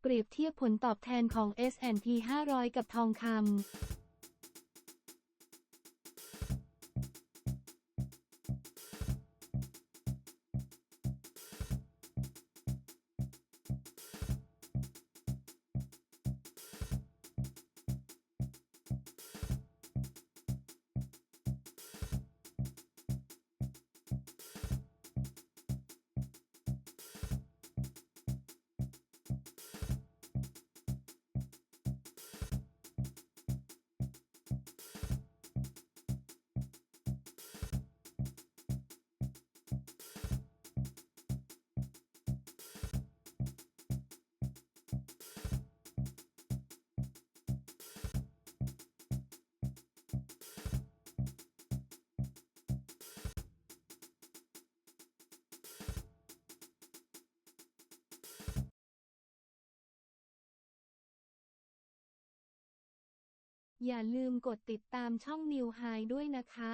เปรียบเทียบผลตอบแทนของ S&P 500 กับทองคำ อย่าลืมกดติดตามช่อง New High ด้วยนะคะ